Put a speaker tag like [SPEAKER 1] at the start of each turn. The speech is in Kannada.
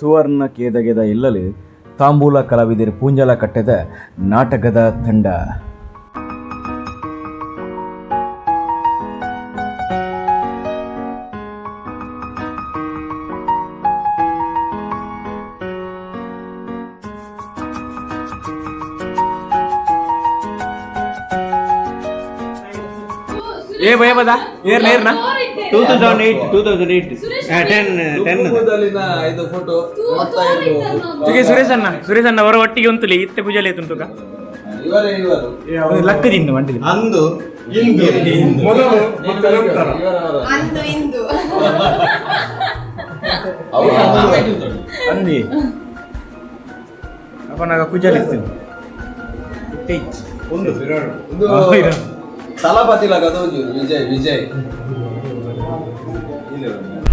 [SPEAKER 1] ಸುವರ್ಣ ಕೇದಗೆದ ಇಲ್ಲಲಿ ತಾಂಬೂಲ ಕಲಾವಿದರು ಪೂಂಜಲ ಕಟ್ಟೆದ ನಾಟಕದ ತಂಡ.
[SPEAKER 2] ಏ ಭಯ ಬದ ಏರ್ನ
[SPEAKER 3] two thousand eight two thousand eight ten ten
[SPEAKER 4] ಇದು ಫೋಟೋ ನೋಡ್ತಾ
[SPEAKER 2] ತುಗೆ ಸುರೇಶ್ ಅಣ್ಣ ಸುರೇಶ್ ಅಣ್ಣ ಅವರ ಒಟ್ಟಿಗೆ ಉಂತುಲಿ ಇತ್ತೆ ಪೂಜೆಲೆ ತುಂತುಕ
[SPEAKER 4] ಇವರೇ ಇವರು.
[SPEAKER 2] ಲಕ್ಕದಿಂದ ಮಂಟಿಲಿ
[SPEAKER 3] ಅಂದು
[SPEAKER 5] ಮೊದಲು ನಂತರ?
[SPEAKER 4] ಇವರವರ
[SPEAKER 6] ಅಂದು ಇಂದು
[SPEAKER 2] ಅಂದಿ. ಅಪ್ಪನಾಗ ಪೂಜೆಲಿ ಇರ್ತೀನಿ.
[SPEAKER 4] ಒಂದು ತಲಪತಿ ಲಗದ ವಿಜಯ್ ವಿಜಯ್. olhando.